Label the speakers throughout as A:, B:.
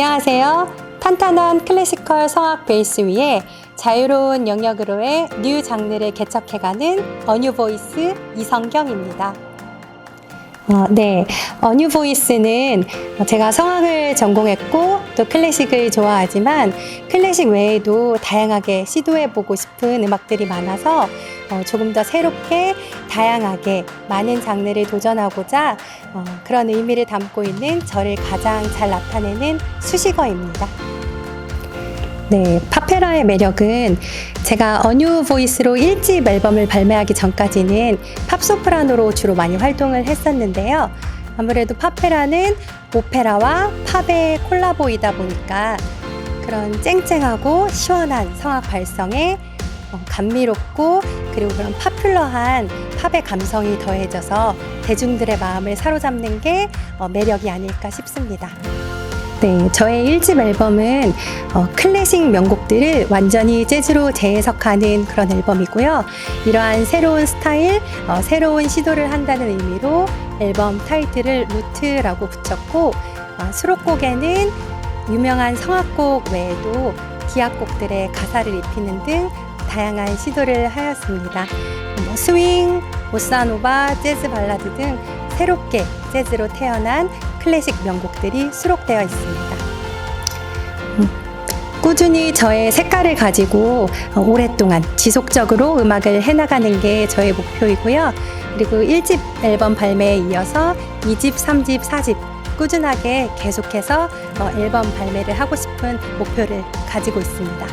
A: 안녕하세요. 탄탄한 클래시컬 성악 베이스 위에 자유로운 영역으로의 뉴 장르를 개척해가는 어뉴 보이스 이성경입니다. 어, 네, 어뉴 보이스는 제가 성악을 전공했고 또 클래식을 좋아하지만 클래식 외에도 다양하게 시도해보고 싶은 음악들이 많아서 어, 조금 더 새롭게 다양하게 많은 장르를 도전하고자 어, 그런 의미를 담고 있는 저를 가장 잘 나타내는 수식어입니다. 네, 파페라의 매력은 제가 어뉴 보이스로 1집 앨범을 발매하기 전까지는 팝소프라노로 주로 많이 활동을 했었는데요. 아무래도 파페라는 오페라와 팝의 콜라보이다 보니까 그런 쨍쨍하고 시원한 성악 발성에 어, 감미롭고 그리고 그런 파퓰러한 팝의 감성이 더해져서 대중들의 마음을 사로잡는 게 어, 매력이 아닐까 싶습니다. 네, 저의 1집 앨범은 어, 클래식 명곡들을 완전히 재즈로 재해석하는 그런 앨범이고요. 이러한 새로운 스타일, 어, 새로운 시도를 한다는 의미로 앨범 타이틀을 루트라고 붙였고 어, 수록곡에는 유명한 성악곡 외에도 기악곡들의 가사를 입히는 등 다양한 시도를 하였습니다. 뭐 스윙, 보사노바, 재즈 발라드 등 새롭게 재즈로 태어난 클래식 명곡들이 수록되어 있습니다. 음, 꾸준히 저의 색깔을 가지고 어, 오랫동안 지속적으로 음악을 해나가는 게 저의 목표이고요. 그리고 1집 앨범 발매에 이어서 2집, 3집, 4집 꾸준하게 계속해서 어, 앨범 발매를 하고 싶은 목표를 가지고 있습니다.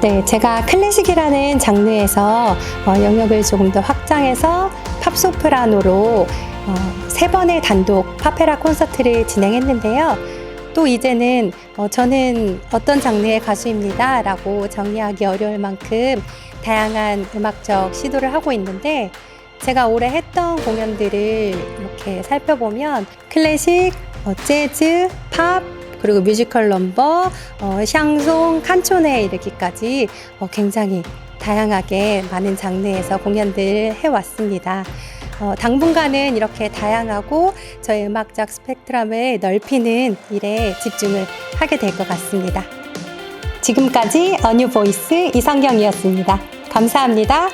A: 네, 제가 클래식이라는 장르에서 어, 영역을 조금 더 확장해서 팝소프라노로 어, 세 번의 단독 파페라 콘서트를 진행했는데요. 또 이제는 어, 저는 어떤 장르의 가수입니다 라고 정리하기 어려울 만큼 다양한 음악적 시도를 하고 있는데 제가 올해 했던 공연들을 이렇게 살펴보면 클래식, 어, 재즈, 팝, 그리고 뮤지컬 넘버, 어, 샹송, 칸초네 이르기까지 어, 굉장히 다양하게 많은 장르에서 공연들을 해왔습니다. 어, 당분간은 이렇게 다양하고 저의 음악적 스펙트럼을 넓히는 일에 집중을 하게 될 것 같습니다. 지금까지 어뉴 보이스 이성경이었습니다. 감사합니다.